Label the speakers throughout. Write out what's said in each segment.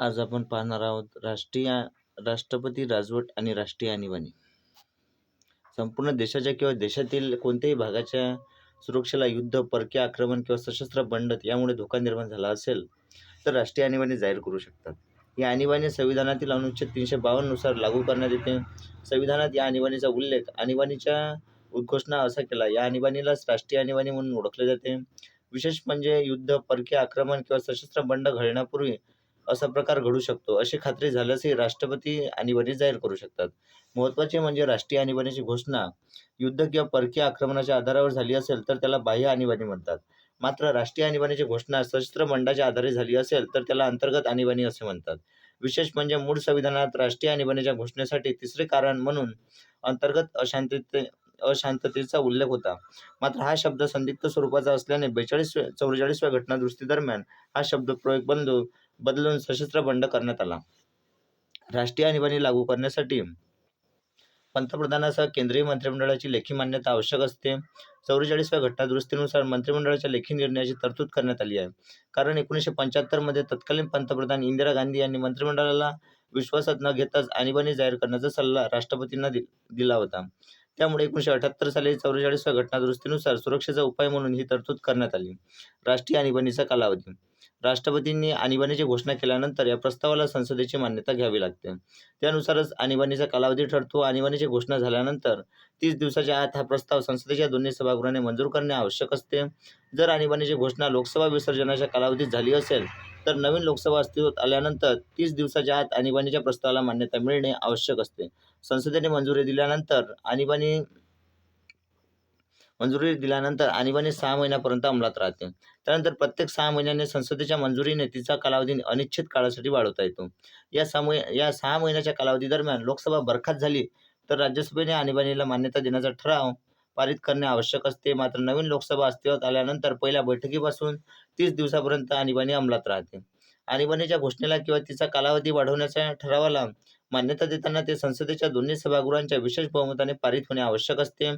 Speaker 1: आज आपण पाहणार आहोत राष्ट्रीय राष्ट्रपती राजवट आणि राष्ट्रीय आणीबाणी. संपूर्ण देशाच्या किंवा देशातील कोणत्याही भागाच्या सुरक्षेला युद्ध परकीय आक्रमण किंवा सशस्त्र बंडत यामुळे धोका निर्माण झाला असेल तर राष्ट्रीय आणीबाणी जाहीर करू शकतात. या आणीबाणी संविधानातील अनुच्छेद तीनशे बावन्ननुसार लागू करण्यात येते. संविधानात या आणीबाणीचा उल्लेख आणीबाणीच्या उद्घोषणा असा केला. या आणीबाणीलाच राष्ट्रीय आणीबाणी म्हणून ओळखले जाते. विशेष म्हणजे युद्ध परकीय आक्रमण किंवा सशस्त्र बंड घडण्यापूर्वी असा प्रकार घडू शकतो. अशी खात्री झाल्यासही राष्ट्रपती आणीबाणी जाहीर करू शकतात. महत्त्वाचे म्हणजे राष्ट्रीय आणीबाणीची घोषणा. युद्ध किंवा परकीय आक्रमणाच्या आधारावर झाली असेल तर त्याला बाह्य आणीबाणी म्हणतात. मात्र राष्ट्रीय आणीबाणीची घोषणा सशस्त्र मंडळाच्या आधारे झाली असेल तर त्याला अंतर्गत आणीबाणी असे म्हणतात. विशेष म्हणजे मूळ संविधानात राष्ट्रीय आणीबाणीच्या घोषणेसाठी तिसरे कारण म्हणून अंतर्गत अशांतते अशांततेचा उल्लेख होता. मात्र हा शब्द संदिग्ध स्वरूपाचा असल्याने बेचाळीस चौवेचाळीसव्या घटनादुरुस्तीदरम्यान हा शब्द प्रयोग बंद बदलून सशस्त्र बंड करण्यात आला. राष्ट्रीय आणीबाणी लागू करण्यासाठी पंतप्रधानासह केंद्रीय मंत्रिमंडळाची लेखी मान्यता आवश्यक असते. चौवेचाळीसव्या घटनादुरुस्तीनुसार मंत्रिमंडळाच्या लेखी निर्णयाची तरतूद करण्यात आली आहे. कारण एकोणीसशे पंच्याहत्तरमध्ये तत्कालीन पंतप्रधान इंदिरा गांधी यांनी मंत्रिमंडळाला विश्वासात न घेताच आणीबाणी जाहीर करण्याचा सल्ला राष्ट्रपतींना दि दिला होता. त्यामुळे एकोणीसशे अठ्याहत्तर साली चौवेचाळीसव्या घटनादुरुस्तीनुसार सुरक्षेचा उपाय म्हणून ही तरतूद करण्यात आली. राष्ट्रीय आणीबाणीचा कालावधी राष्ट्रपतींनी आणीबाणीची घोषणा केल्यानंतर या प्रस्तावाला संसदेची मान्यता घ्यावी लागते. त्यानुसारच आणीबाणीचा कालावधी ठरतो. आणीबाणीची घोषणा झाल्यानंतर तीस दिवसाच्या आत हा प्रस्ताव संसदेच्या दोन्ही सभागृहाने मंजूर करणे आवश्यक असते. जर आणीबाणीची घोषणा लोकसभा विसर्जनाच्या कालावधीत झाली असेल तर नवीन लोकसभा अस्तित्वात आल्यानंतर तीस दिवसाच्या आत आणीबाणीच्या प्रस्तावाला मान्यता मिळणे आवश्यक असते. संसदेने मंजुरी दिल्यानंतर आणीबाणी मंजुरी दिल्यानंतर आणीबाणी सहा महिन्यापर्यंत अंमलात राहते. त्यानंतर प्रत्येक सहा महिन्याने संसदेच्या मंजुरीने तिचा कालावधी अनिश्चित काळासाठी वाढवता येतो. या सहा या सहा महिन्याच्या कालावधीदरम्यान लोकसभा बरखास्त झाली तर राज्यसभेने आणीबाणीला मान्यता देण्याचा ठराव पारित करणे आवश्यक असते. मात्र नवीन लोकसभा अस्तित्वात आल्यानंतर पहिल्या बैठकीपासून तीस दिवसापर्यंत आणीबाणी अंमलात राहते. आणीबाणीच्या घोषणेला किंवा तिचा कालावधी वाढवण्याच्या ठरावाला मान्यता देताना ते संसदेच्या दोन्ही सभागृहांच्या विशेष बहुमताने पारित होणे आवश्यक असते.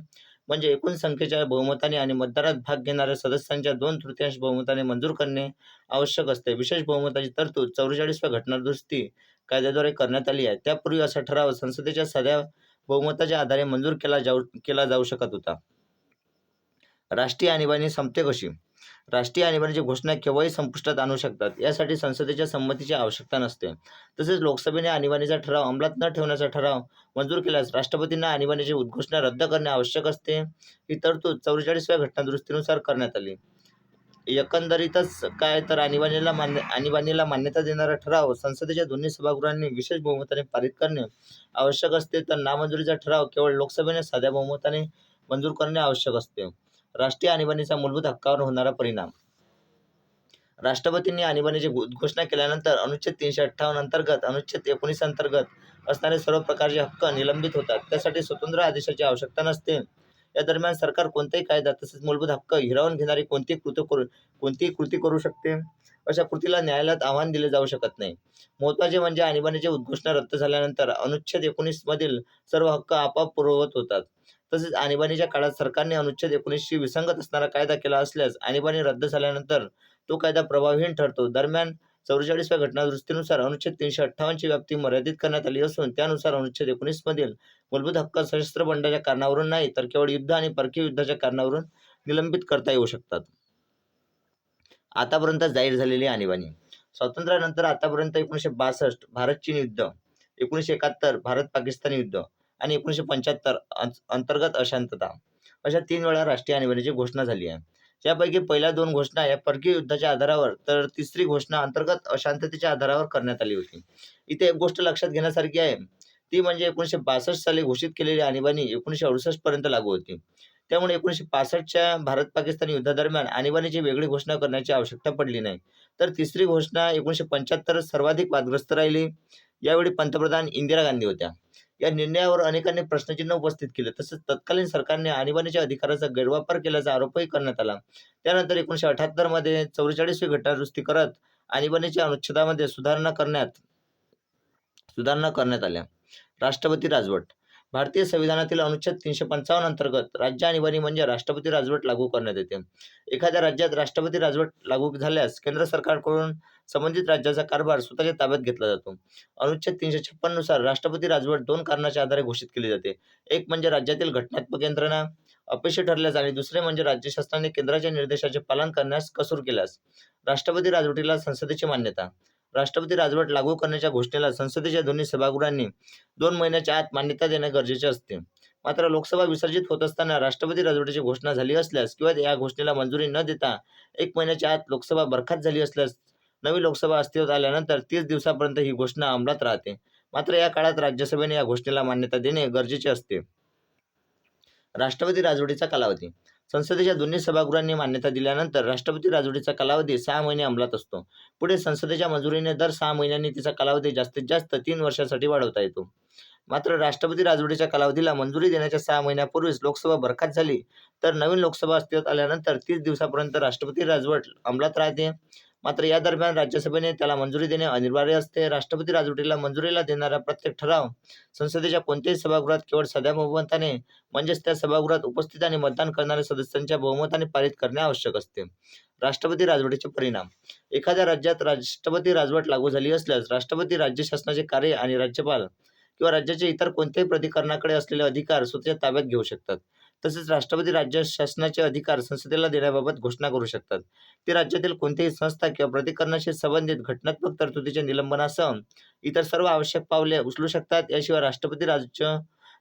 Speaker 1: म्हणजे एकूण संख्येच्या बहुमताने आणि मतदारात भाग घेणाऱ्या सदस्यांच्या दोन तृतीयांश बहुमताने मंजूर करणे आवश्यक असते. विशेष बहुमताची तरतूद चौवेचाळीसव्या घटनादुरुस्ती कायद्याद्वारे करण्यात आली आहे. त्यापूर्वी असा ठराव संसदेच्या साध्या बहुमताच्या आधारे मंजूर केला जाऊ केला जाऊ शकत होता. राष्ट्रीय आणीबाणी संपते कशी? राष्ट्रीय आणीबाणीची घोषणा केव्हाही संपुष्टात आणू शकतात यासाठी संसदेच्या संमतीची आवश्यकता नसते. तसेच लोकसभेने आणीबाणीचा ठराव अंमलात न ठेवण्याचा ठराव मंजूर केल्यास राष्ट्रपतींना आणीबाणीची उद्घोषणा रद्द करणे आवश्यक असते. ही तरतूद चौवेचाळीसव्या घटनादुरुस्तीनुसार करण्यात आली. एकंदरीतच काय तर आणीबाणीला मान्य आणीबाणीला मान्यता देणारा ठराव संसदेच्या दोन्ही सभागृहांनी विशेष बहुमताने पारित करणे आवश्यक असते तर नामंजुरीचा ठराव केवळ लोकसभेने साध्या बहुमताने मंजूर करणे आवश्यक असते. राष्ट्रीय आणीबाणीचा मूलभूत हक्कावर होणारा परिणाम. राष्ट्रपतींनी आणीबाणीची घोषणा केल्यानंतर अनुच्छेद तीनशे अठ्ठावन्न अंतर्गत अनुच्छेद एकोणीस अंतर्गत असणारे सर्व प्रकारचे हक्क निलंबित होतात. त्यासाठी स्वतंत्र आदेशाची आवश्यकता नसते. या दरम्यान सरकार कोणताही कायदा तसेच मूलभूत हक्क हिरावून घेणारी कोणतीही कृती करू कोणतीही कृती करू शकते. अशा कृतीला न्यायालयात आव्हान दिले जाऊ शकत नाही. महत्त्वाचे म्हणजे आणीबाणीची उद्घोषणा रद्द झाल्यानंतर अनुच्छेद एकोणीसमधील सर्व हक्क आपोआप पूर्ववत होतात. तसेच आणीबाणीच्या काळात सरकारने अनुच्छेद एकोणीसशी विसंगत असणारा कायदा केला असल्यास आणीबाणी रद्द झाल्यानंतर तो कायदा प्रभावहीन ठरतो. दरम्यान चौवेचाळीसव्या घटनादुरुस्तीनुसार अनुच्छेद तीनशे अठ्ठावन्नची व्याप्ती मर्यादित करण्यात आली असून त्यानुसार अनुच्छेद एकोणीसमधील मूलभूत हक्क सशस्त्र बंडाच्या कारणावरून नाही तर केवळ युद्ध आणि परकीय युद्धाच्या कारणावरून निलंबित करता येऊ शकतात. आतापर्यंत जाहीर झालेली आणीबाणी. स्वातंत्र्यानंतर आतापर्यंत एकोणीसशे बासष्ट भारत चीन युद्ध एकोणीसशे एकाहत्तर भारत पाकिस्तान युद्ध आणि एकोणीसशे पंच्याहत्तर अंतर्गत अशांतता. अशा तीन वेळा राष्ट्रीय आणीबाणीची घोषणा झाली आहे. यापैकी पहिल्या दोन घोषणा या परकीय युद्धाच्या आधारावर तर तिसरी घोषणा अंतर्गत अशांततेच्या आधारावर करण्यात आली होती. इथे एक गोष्ट लक्षात घेण्यासारखी आहे. ती म्हणजे एकोणीसशे बासष्ट साली घोषित केलेली आणीबाणी एकोणीसशे अडुसष्ट पर्यंत लागू होती. त्यामुळे एकोणीसशे पासष्टच्या भारत पाकिस्तान युद्धादरम्यान आणीबाणीची वेगळी घोषणा करण्याची आवश्यकता पडली नाही. तर तिसरी घोषणा एकोणीसशे पंच्याहत्तर सर्वाधिक वादग्रस्त राहिली. यावेळी पंतप्रधान इंदिरा गांधी होत्या. या निर्णयावर अनेकांनी प्रश्नचिन्ह उपस्थित केले. तसेच तत्कालीन सरकारने आणीबाणीच्या अधिकाराचा गैरवापर केल्याचा आरोपही करण्यात आला. त्यानंतर एकोणीसशे अठ्याहत्तरमध्ये चौवेचाळीसवी घटनादुरुस्ती करत आणीबाणीच्या अनुच्छेदामध्ये सुधारणा करण्यात सुधारणा करण्यात आल्या. राष्ट्रपती राजवट. भारतीय संविधानातील अनुच्छेद तीनशे पंचावन्न अंतर्गत राज्य आणीबाणी म्हणजे राष्ट्रपती राजवट लागू करण्यात येते. एखाद्या राज्यात राष्ट्रपती राजवट लागू झाल्यास केंद्र सरकारकडून संबंधित राज्याचा कारभार स्वतःच्या ताब्यात घेतला जातो. अनुच्छेद तीनशे छप्पननुसार राष्ट्रपती राजवट दोन कारणाच्या आधारे घोषित केली जाते. एक म्हणजे राज्यातील घटनात्मक यंत्रणा अपयशी ठरल्यास आणि दुसरे म्हणजे राज्य शासनाने केंद्राच्या निर्देशाचे पालन करण्यास कसूर केल्यास. राष्ट्रपती राजवटीला संसदेची मान्यता. राष्ट्रपती राजवट लागू करण्याच्या घोषणेला संसदेच्या दोन्ही सभागृहांनी दोन महिन्याच्या आत मान्यता देणे गरजेचे असते. मात्र लोकसभा विसर्जित होत असताना राष्ट्रपती राजवटीची घोषणा झाली असल्यास किंवा या घोषणेला मंजुरी न देता एक महिन्याच्या आत लोकसभा बरखास्त झाली असल्यास नवी लोकसभा अस्तित्वात आल्यानंतर तीस दिवसापर्यंत ही घोषणा अंमलात राहते. मात्र या काळात राज्यसभेने या घोषणेला मान्यता देणे गरजेचे असते. राष्ट्रपती राजवटीचा कालावधी संसदेच्या दोन्ही सभागृहांनी मान्यता दिल्यानंतर राष्ट्रपती राजवटीचा कालावधी सहा महिने अंमलात असतो. पुढे संसदेच्या मंजुरीने दर सहा महिन्यांनी तिचा कालावधी जास्तीत जास्त तीन वर्षासाठी वाढवता येतो. मात्र राष्ट्रपती राजवटीच्या कालावधीला मंजुरी देण्याच्या सहा महिन्यापूर्वीच लोकसभा बरखास्त झाली. तर नवीन लोकसभा अस्तित्वात आल्यानंतर तीस दिवसापर्यंत राष्ट्रपती राजवट अंमलात राहते. मात्र या दरम्यान राज्यसभेने त्याला मंजुरी देणे अनिवार्य असते. राष्ट्रपती राजवटीला मंजुरीला देणारा प्रत्येक ठराव संसदेच्या कोणत्याही सभागृहात केवळ सध्या बहुमताने म्हणजेच त्या सभागृहात उपस्थित आणि मतदान करणाऱ्या सदस्यांच्या बहुमताने पारित करणे आवश्यक असते. राष्ट्रपती राजवटीचे परिणाम. एखाद्या राज्यात राष्ट्रपती राजवट लागू झाली असल्यास राष्ट्रपती राज्य शासनाचे कार्य आणि राज्यपाल किंवा राज्याचे इतर कोणत्याही प्राधिकरणाकडे असलेले अधिकार स्वतःच्या ताब्यात घेऊ शकतात. तसेच राष्ट्रपती राज्य शासनाचे अधिकार संसदेला देण्याबाबत घोषणा करू शकतात. ते राज्यातील कोणत्याही संस्था किंवा प्राधिकरणाशी संबंधित घटनात्मक तरतुदीच्या निलंबनासह इतर सर्व आवश्यक पावले उचलू शकतात याशिवाय राष्ट्रपती राज्य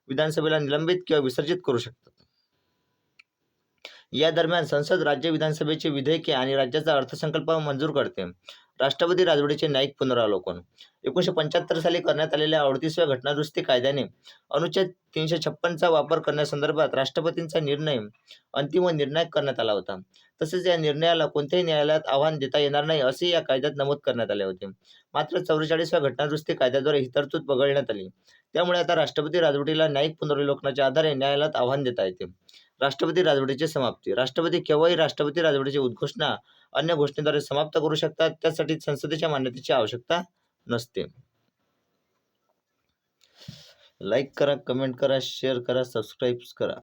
Speaker 1: विधानसभेला निलंबित किंवा विसर्जित करू शकतात. या दरम्यान संसद राज्य विधानसभेचे विधेयके आणि राज्याचा अर्थसंकल्प मंजूर करते. राष्ट्रपती राजवटीचे न्यायिक पुनरावलोकन. एकोणीसशे पंच्याहत्तर साली करण्यात आलेल्या अडतीसव्या घटनादुरुस्ती कायद्याने अनुच्छेद तीनशे छप्पनचा वापर करण्यासंदर्भात राष्ट्रपतींचा निर्णय अंतिम व निर्णायक करण्यात आला होता. तसेच या निर्णयाला कोणत्याही न्यायालयात आव्हान देता येणार नाही असे या कायद्यात नमूद करण्यात आले होते. मात्र चौवेचाळीसव्या घटनादुरुस्ती कायद्याद्वारे ही तरतूद वगळण्यात आली. त्यामुळे आता राष्ट्रपती राजवटीला न्यायिक पुनर्विलोकनाच्या आधारे न्यायालयात आव्हान देता येते. राष्ट्रपती राजवटीची समाप्ती. राष्ट्रपती केव्हाही राष्ट्रपती राजवटीची उद्घोषणा अन्य घोषणेद्वारे समाप्त करू शकतात त्यासाठी संसदेच्या मान्यतेची आवश्यकता नसते. लाईक करा कमेंट करा शेअर करा सबस्क्राईब करा.